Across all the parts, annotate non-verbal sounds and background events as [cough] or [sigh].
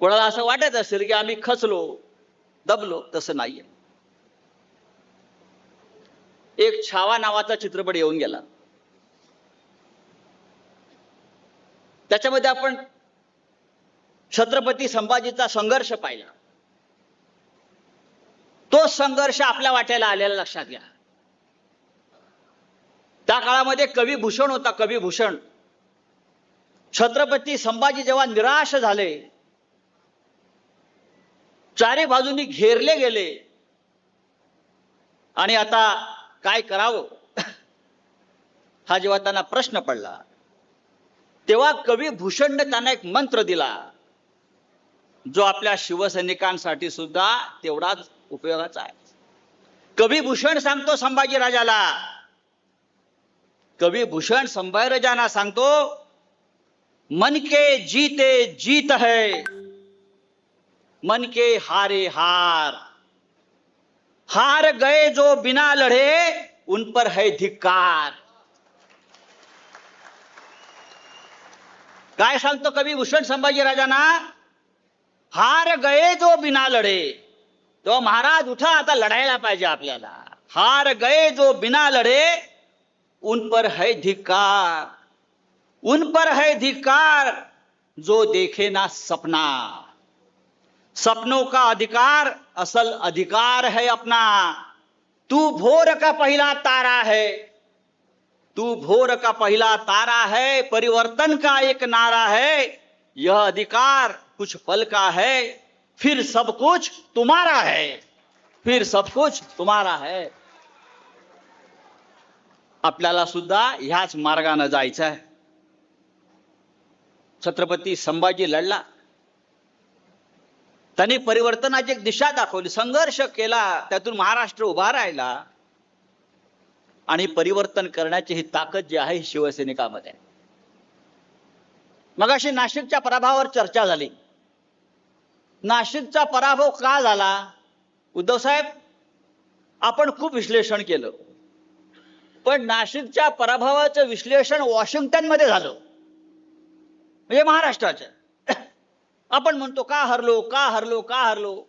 कोणाला असं वाटत असेल की आम्ही खचलो दबलो तसं नाहीये. एक छावा नावाचा चित्रपट येऊन गेला. त्याच्यामध्ये आपण छत्रपती संभाजीचा संघर्ष पाहिला. तो संघर्ष आपल्या वाट्याला आलेला लक्षात घ्या. त्या काळामध्ये कवी भूषण होता कवी भूषण. छत्रपती संभाजी जेव्हा निराश झाले चारे बाजूनी घेरले गेले. आणि आता काय करावं? [laughs] हा जेव्हा त्यांना प्रश्न पडला तेव्हा कवी भूषणने त्यांना एक मंत्र दिला जो आपल्या शिवसैनिकांसाठी सुद्धा तेवढाच उपयोगाचा आहे. कवी भूषण सांगतो संभाजी राजाला. कवी भूषण संभाजी राजांना सांगतो मन के जीते जीत है. मन के हारे हार। हार गए जो बिना लढे उन पर है धिक्कार। काय सांगतो कवी भूषण संभाजी राजांना हार गए जो बिना लढे तो महाराज उठा आता लढायला पाहिजे आपल्याला। हार गए जो बिना लढे उन पर है धिक्कार। उन पर है धिक्कार, जो देखे ना सपना। सपनों का अधिकार असल अधिकार है अपना। तू भोर का पहला तारा है। तू भोर का पहला तारा है परिवर्तन का एक नारा है। यह अधिकार कुछ पल का है फिर सब कुछ तुम्हारा है। फिर सब कुछ तुम्हारा है। आपल्याला सुद्धा ह्याच मार्गाने जायचं आहे. छत्रपती संभाजी लढला. त्यांनी परिवर्तनाची एक दिशा दाखवली. संघर्ष केला त्यातून महाराष्ट्र उभा राहिला. आणि परिवर्तन करण्याची ही ताकद जी आहे ही शिवसैनिकामध्ये. मग मगाशी नाशिकच्या पराभवावर चर्चा झाली. नाशिकचा पराभव का झाला? उद्धव साहेब आपण खूप विश्लेषण केलं. पण नाशिकच्या पराभवाचं विश्लेषण वॉशिंग्टनमध्ये झालं. म्हणजे महाराष्ट्राच्या आपण म्हणतो का हरलो का हरलो का हरलो?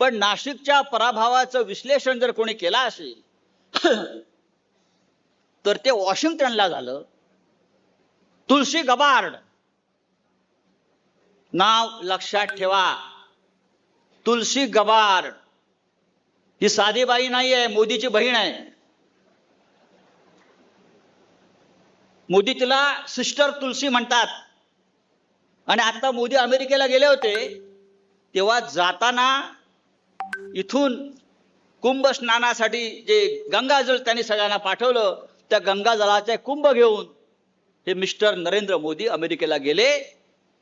पण नाशिकच्या पराभवाचं विश्लेषण जर कोणी केलं असेल तर ते वॉशिंग्टनला झालं. तुलसी गबार्ड. नाव लक्षात ठेवा. तुलसी गबार्ड. ही साधी बाई नाही आहे मोदीची बहीण आहे. मोदी तिला सिस्टर तुलसी म्हणतात. आणि आता मोदी अमेरिकेला गेले होते तेव्हा जाताना इथून कुंभ स्नानासाठी जे गंगाजळ त्यांनी सगळ्यांना पाठवलं त्या गंगाजळाचे कुंभ घेऊन हे मिस्टर नरेंद्र मोदी अमेरिकेला गेले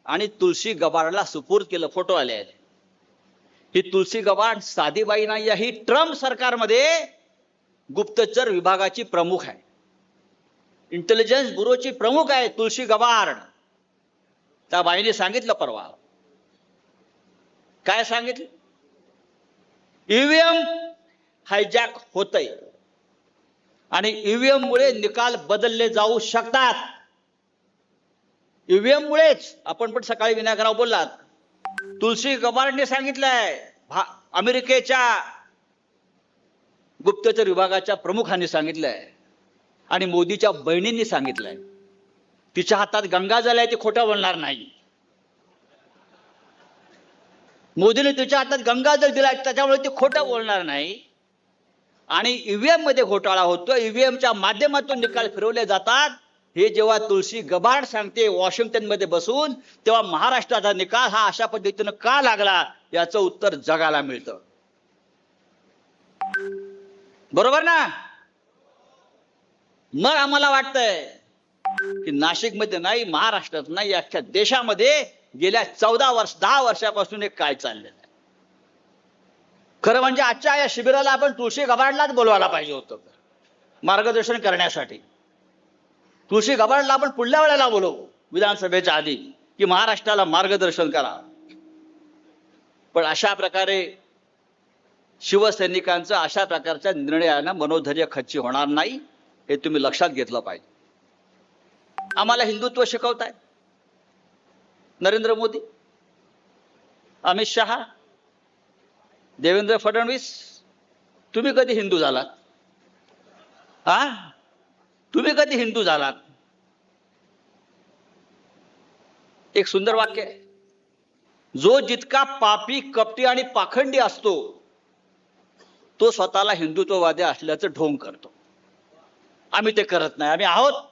आणि तुलसी गबाडला सुपूर्द केलं फोटो आले आहेत ही तुलसी गबाड साधीबाई नाही आहे ही ट्रम्प सरकारमध्ये गुप्तचर विभागाची प्रमुख आहे. इंटेलिजन्स ब्युरोची प्रमुख आहे तुलसी गबार्ड त्या बाईने सांगितलं परवा. काय सांगितलं? ईव्हीएम हायजॅक होतय. आणि ईव्हीएम मुळे निकाल बदलले जाऊ शकतात. ईव्हीएम मुळेच आपण पण सकाळी विनायकराव बोललात. तुलसी गबार्डने सांगितलंय भा अमेरिकेच्या गुप्तचर विभागाच्या प्रमुखांनी सांगितलंय. आणि मोदीच्या बहिणींनी सांगितलंय. तिच्या हातात गंगाजल आहे ते खोटं बोलणार नाही. मोदीने तिच्या हातात गंगाजल दिलाय त्याच्यामुळे ते खोटं बोलणार नाही. आणि ईव्हीएममध्ये घोटाळा होतो ईव्हीएमच्या माध्यमातून निकाल फिरवले जातात. हे जेव्हा तुलसी गबाड सांगते वॉशिंग्टनमध्ये बसून तेव्हा महाराष्ट्राचा निकाल हा अशा पद्धतीनं का लागला याचं उत्तर जगाला मिळतं. बरोबर ना? मग आम्हाला वाटतंय की नाशिकमध्ये नाही महाराष्ट्रात नाही अख्ख्या देशामध्ये गेल्या चौदा वर्ष दहा वर्षापासून एक काय चाललेलं आहे? खरं म्हणजे आजच्या या शिबिराला आपण तुळशी गबाडलाच बोलवायला पाहिजे होतं. मार्गदर्शन करण्यासाठी. तुळशी गबाडला आपण पुढल्या वेळेला बोलवू विधानसभेच्या आधी की महाराष्ट्राला मार्गदर्शन करा. पण अशा प्रकारे शिवसैनिकांचं अशा प्रकारच्या निर्णयानं मनोधैर्य खच्ची होणार नाही हे तुम्ही लक्षात घेतलं पाहिजे. आम्हाला हिंदुत्व शिकवताय. नरेंद्र मोदी अमित शहा देवेंद्र फडणवीस तुम्ही कधी हिंदू झालात? आ? तुम्ही कधी हिंदू झालात? एक सुंदर वाक्य आहे. जो जितका पापी कपटी आणि पाखंडी असतो तो स्वतःला हिंदुत्ववादी असल्याचं ढोंग करतो. आम्ही ते करत नाही. आम्ही आहोत.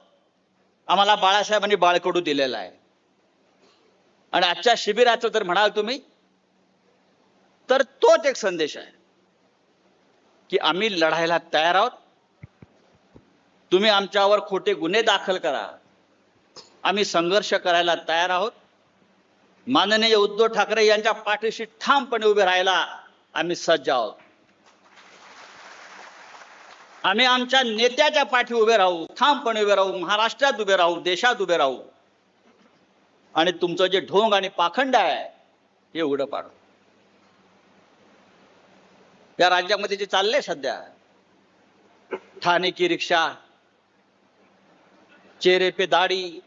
आम्हाला बाळासाहेबांनी बाळकडू दिलेला आहे. आणि आजच्या शिबिराचं जर म्हणाल तुम्ही तर तोच एक संदेश आहे की आम्ही लढायला तयार आहोत. तुम्ही आमच्यावर खोटे गुन्हे दाखल करा. आम्ही संघर्ष करायला तयार आहोत. माननीय उद्धव ठाकरे यांच्या पाठीशी ठामपणे उभे राहायला आम्ही सज्ज आहोत. आम्ही आमच्या नेत्याच्या पाठी उभे राहू ठामपणे उभे राहू महाराष्ट्रात उभे राहू देशात उभे राहू. आणि तुमचं जे ढोंग आणि पाखंड आहे हे उघडं पाडू. या राज्यामध्ये जे चालले सध्या ठाणे की रिक्षा चेहरे पे दाढी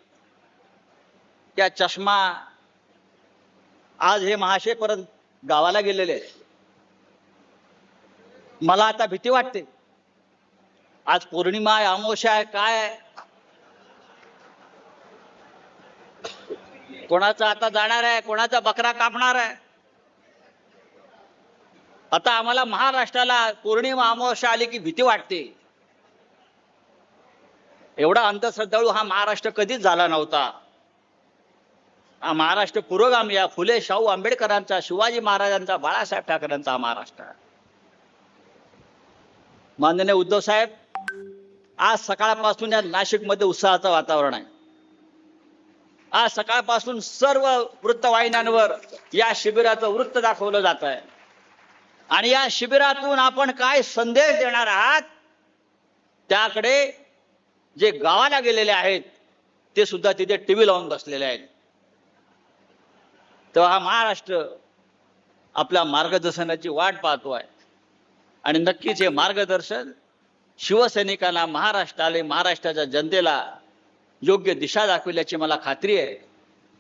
त्या चष्मा आज हे महाशय परत गावाला गेलेले आहेत. मला आता भीती वाटते. आज पौर्णिमा आहे अमावस्या आहे काय कोणाचा आता जाणार आहे कोणाचा बकरा कापणार आहे? आता आम्हाला महाराष्ट्राला पौर्णिमा अमावस्या आली की भीती वाटते. एवढा अंधश्रद्धाळू हा महाराष्ट्र कधीच झाला नव्हता. हा महाराष्ट्र पुरोगामी या फुले शाहू आंबेडकरांचा शिवाजी महाराजांचा बाळासाहेब ठाकरेंचा महाराष्ट्र माननीय उद्धव साहेब आज सकाळपासून या नाशिकमध्ये उत्साहाचं वातावरण आहे. आज सकाळपासून सर्व वृत्तवाहिन्यांवर या शिबिराचं वृत्त दाखवलं जात आहे. आणि या शिबिरातून आपण काय संदेश देणार आहात त्याकडे जे गावाला गेलेले आहेत ते सुद्धा तिथे टीव्ही लावून बसलेले आहेत. तेव्हा हा महाराष्ट्र आपल्या मार्गदर्शनाची वाट पाहतो आहे आणि नक्कीच हे मार्गदर्शन शिवसैनिकांना महाराष्ट्राला महाराष्ट्राच्या जनतेला योग्य दिशा दाखविल्याची मला खात्री आहे.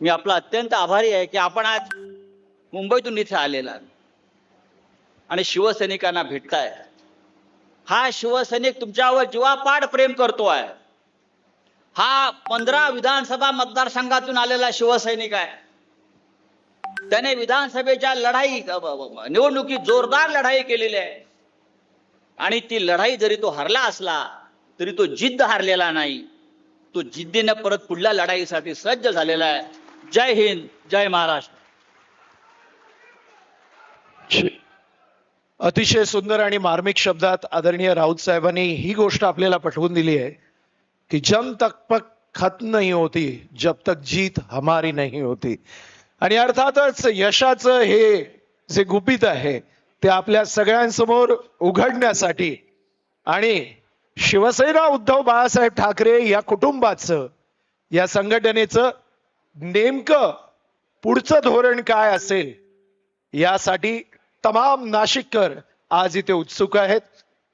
मी आपला अत्यंत आभारी आहे की आपण आज मुंबईतून इथे आलेला आणि शिवसैनिकांना भेटताय. हा शिवसैनिक तुमच्यावर जीवापाड प्रेम करतो आहे. हा पंधरा विधानसभा मतदारसंघातून आलेला शिवसैनिक आहे. त्याने विधानसभेच्या लढाई निवडणुकीत जोरदार लढाई केलेली आहे. आणि ती लढाई जरी तो हरला असला तरी तो जिद्द हारलेला नाही. तो जिद्दीने परत पुढल्या लढाईसाठी सज्ज झालेला आहे. जय हिंद जय महाराष्ट्र. अतिशय सुंदर आणि मार्मिक शब्दात आदरणीय राऊत साहेबांनी ही गोष्ट आपल्याला पटवून दिली आहे की जम तक पक खत नाही होती जब तक जीत हमारी नाही होती. आणि अर्थातच यशाचं हे जे गुपित आहे ते आपल्या सगळ्यांसमोर उघडण्यासाठी. आणि शिवसेना उद्धव बाळासाहेब ठाकरे या कुटुंबाचं या संघटनेचं नेमकं पुढचं धोरण काय असेल यासाठी तमाम नाशिककर आज इथे उत्सुक आहेत.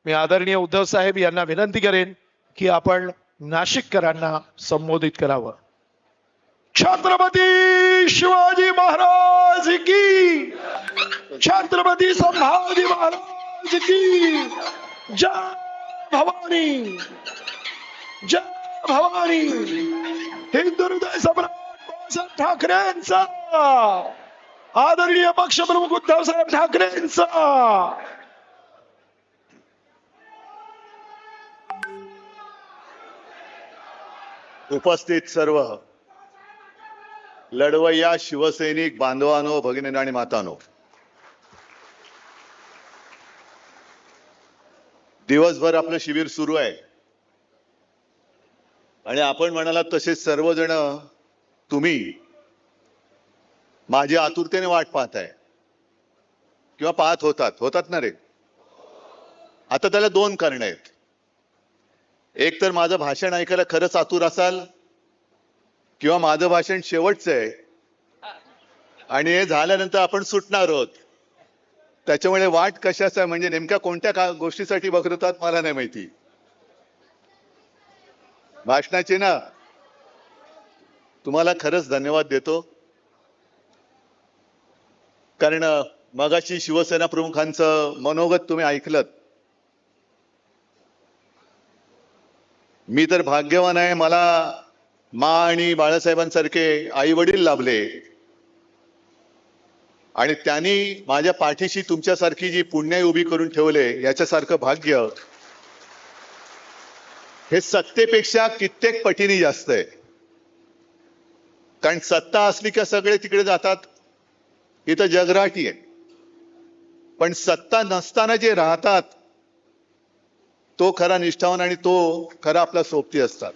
मी आदरणीय उद्धव साहेब यांना विनंती करेन की आपण नाशिककरांना संबोधित करावं. छत्रपती शिवाजी महाराज की छत्रपती संभाजी महाराज की। जय भवानी। जय भवानी। हिंदू हृदय सम्राट बाळासाहेब ठाकरेंचा आदरणीय पक्षप्रमुख उद्धव साहेब ठाकरेंचा. उपस्थित सर्व लढवय्या शिवसैनिक बांधवानो भगिनी आणि मातानो. दिवसभर आपलं शिबिर सुरू आहे. आणि आपण म्हणालात तसे सर्वजण तुम्ही माझी आतुरतेने वाट पाहताय किंवा पाहत होतात. होतात ना रे. आता त्याला दोन कारण आहेत. एक तर माझं भाषण ऐकायला खरंच आतुर असाल. किंवा माझं भाषण शेवटचं आहे. आणि हे झाल्यानंतर आपण सुटणार आहोत. त्याच्यामुळे वाट कशाचा आहे? म्हणजे नेमक्या कोणत्या का गोष्टीसाठी बघतात मला नाही माहिती. भाषणाचे ना तुम्हाला खरंच धन्यवाद देतो. कारण मगाशी शिवसेना प्रमुखांचं मनोगत तुम्ही ऐकलं मी तर भाग्यवान आहे मला मा आणि बाळासाहेबांसारखे आई वडील लाभले. आणि त्यांनी माझ्या पाठीशी तुमच्यासारखी जी पुण्याई उभी करून ठेवले याच्यासारखं भाग्य हे सत्तेपेक्षा कित्येक पटीने जास्त आहे. कारण सत्ता असली का सगळे तिकडे जातात. इथं जगराटी आहे. पण सत्ता नसताना जे राहतात तो खरा निष्ठावान आणि तो खरा आपला सोबती असतात.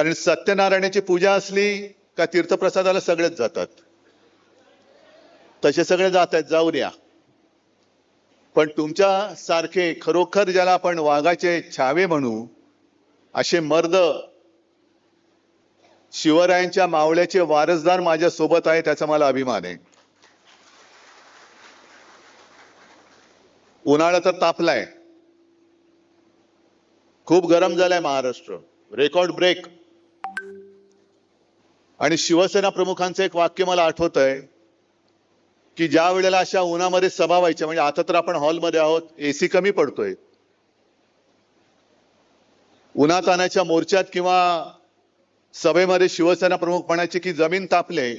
कारण सत्यनारायणाची पूजा असली का तीर्थप्रसादाला सगळेच जातात. तसे सगळे जात आहेत जाऊ द्या पण तुमच्या सारखे खरोखर ज्याला आपण वाघाचे छावे म्हणू असे मर्द शिवरायांच्या मावळ्याचे वारसदार माझ्या सोबत आहे त्याचा मला अभिमान आहे. उन्हाळा तर तापलाय. खूप गरम झालाय महाराष्ट्र. रेकॉर्ड ब्रेक आणि शिवसेना प्रमुखांचं एक वाक्य मला आठवत आहे की ज्या वेळेला अशा उन्हामध्ये सभा व्हायच्या म्हणजे आता तर आपण हॉलमध्ये आहोत एसी कमी पडतोय. उन्हातानाच्या मोर्चात किंवा सभेमध्ये शिवसेना प्रमुख म्हणायचे की जमीन तापले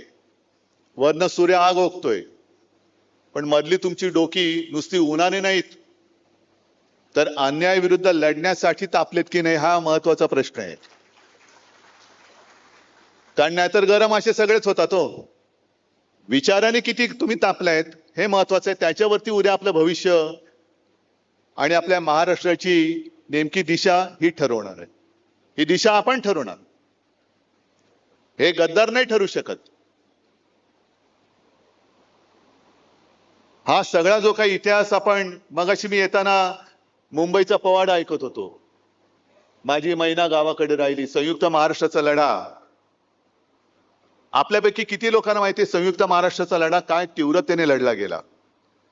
वरनं सूर्य आग ओकतोय. पण मधली तुमची डोकी नुसती उन्हाने नाहीत. तर अन्यायाविरुद्ध लढण्यासाठी तापलेत की नाही हा महत्त्वाचा प्रश्न आहे. कारण नाहीतर गरम असे सगळेच होतात हो. विचाराने किती तुम्ही तापलायत हे महत्वाचं आहे. त्याच्यावरती उद्या आपलं भविष्य आणि आपल्या महाराष्ट्राची नेमकी दिशा ही ठरवणार आहे. ही दिशा आपण ठरवणार. हे गद्दार नाही ठरू शकत. हा सगळा जो काही इतिहास आपण मगाशी मी येताना मुंबईचा पवाडा ऐकत होतो. माझी मैना गावाकडे राहिली. संयुक्त महाराष्ट्राचा लढा. आपल्यापैकी किती लोकांना माहिती संयुक्त महाराष्ट्राचा लढा काय तीव्रतेने लढला गेला?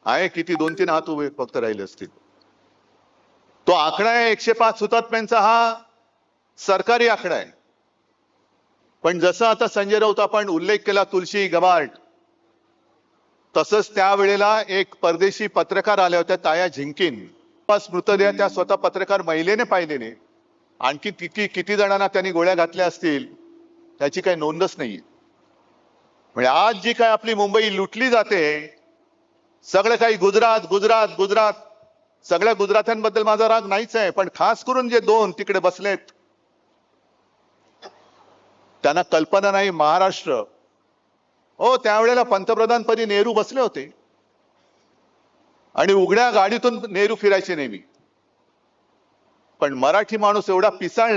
आहे किती? दोन तीन हात उभे फक्त राहिले असतील. तो आकडा आहे एकशे पाच हुतात्म्यांचा हा सरकारी आकडा आहे. पण जसं आता संजय राऊत आपण उल्लेख केला तुलसी गबार्ट तसंच त्यावेळेला एक परदेशी पत्रकार आल्या होत्या ताया झिंकिन. मृतदेह त्या स्वतः पत्रकार महिलेने पाहिलेने आणखी किती किती जणांना त्यांनी गोळ्या घातल्या असतील त्याची काही नोंदच नाहीये. म्हणजे आज जी काय आपली मुंबई लुटली जाते सगळं काही गुजरात गुजरात गुजरात. सगळ्या गुजरात्यांबद्दल माझा राग नाहीच आहे पण खास करून जे दोन तिकडे बसलेत त्यांना कल्पना नाही महाराष्ट्र. हो त्यावेळेला पंतप्रधानपदी नेहरू बसले होते. आणि उघड्या गाडीतून नेहरू फिरायचे नेहमी. पण मराठी माणूस एवढा पिसाळ